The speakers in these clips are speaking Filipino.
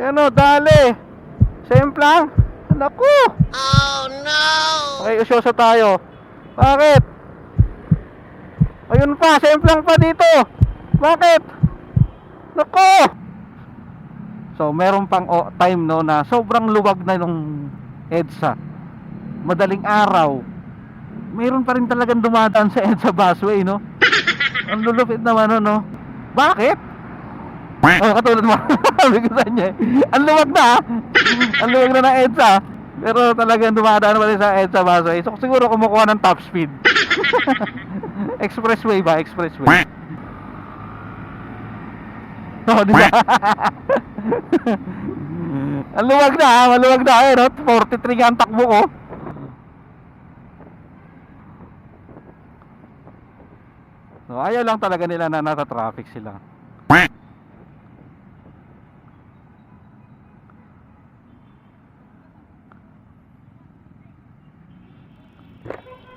Yan o, dali. Same lang. Naku. Oh no! Okay, usyoso tayo. Bakit? Ayun pa, same lang pa dito. Bakit? Naku. So, meron pang o- time no na sobrang luwag na nung EDSA. Madaling araw. Meron pa rin talagang dumadaan sa EDSA busway, no? Ang lulupit naman, no, no? Bakit? Oh, katulad mo. Sabi ko sa inyo. eh. Ang luwag na. ah. Ang luwag na ng EDSA. Pero talagang dumadaan pa rin sa EDSA busway. So siguro kumukuha ng top speed. expressway ba? Expressway. Oh, di ba? ang luwag na, ah. maluwag na eh, no? 43 nga ang takbo ko. So, ayaw lang talaga nila na nasa traffic sila.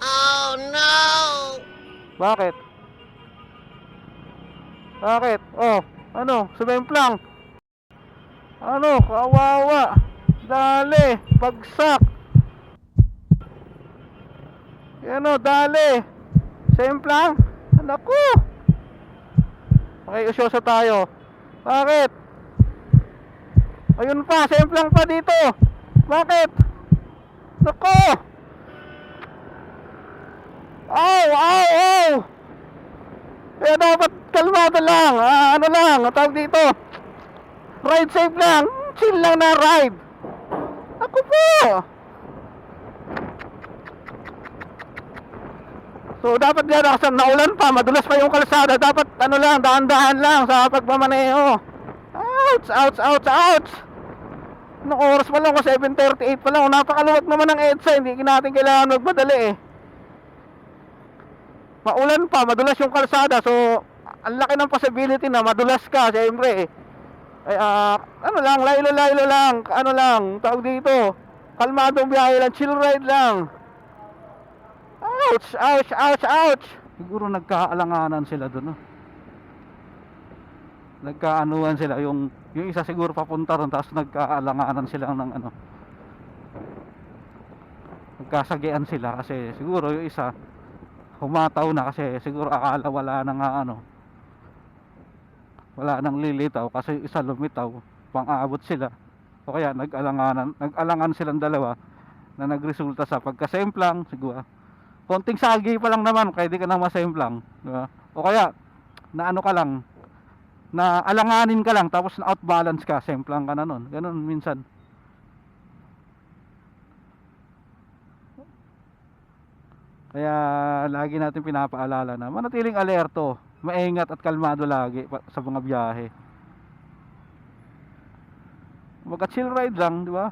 Oh no! Bakit? Bakit? Oh, ano? Sumemplang. Ano? Kawawa. Dali. Bagsak. Yan o, dali. Semplang. Naku. Okay, usyoso tayo. Bakit? Ayun pa, semplang pa dito. Bakit? Naku. Ow, Kaya dapat kalmado lang. Ah, ano lang, ang tawag dito. Ride safe lang. Chill lang na ride. Ako po. So dapat yan kasi naulan pa, madulas pa yung kalsada. Dapat ano lang, dahan-dahan lang sa pagmamaneho. Ouch, ouch, ouch, ouch. Anong oras pa lang ko 7.38 pa lang. Napakaluwag naman ng EDSA. Hindi natin kailangan magmadali eh maulan pa, madulas yung kalsada. So, ang laki ng possibility na madulas ka, siyempre. Ay, ah, ano lang, laylo-laylo lang, ano lang, tawag dito. Kalmadong biyahe lang, chill ride lang. Ouch, ouch, ouch, ouch. Siguro nagkaalanganan sila doon, no? Nagkaanuan sila, yung, yung isa siguro papunta ron, tapos nagkaalanganan sila ng ano. Nagkasagian sila kasi siguro yung isa, humataw na kasi siguro akala wala nang nga ano wala nang lilitaw kasi isa lumitaw pang aabot sila. O kaya nag-alanganan nag-alangan silang dalawa na nagresulta sa pagkasemplang siguro konting sagi pa lang naman kaya di ka nang masemplang di ba? o kaya na ano ka lang na alanganin ka lang tapos na outbalance ka semplang ka na nun. Ganun minsan Kaya lagi natin pinapaalala na manatiling alerto, maingat at kalmado lagi sa mga biyahe. Magka chill ride lang, di ba?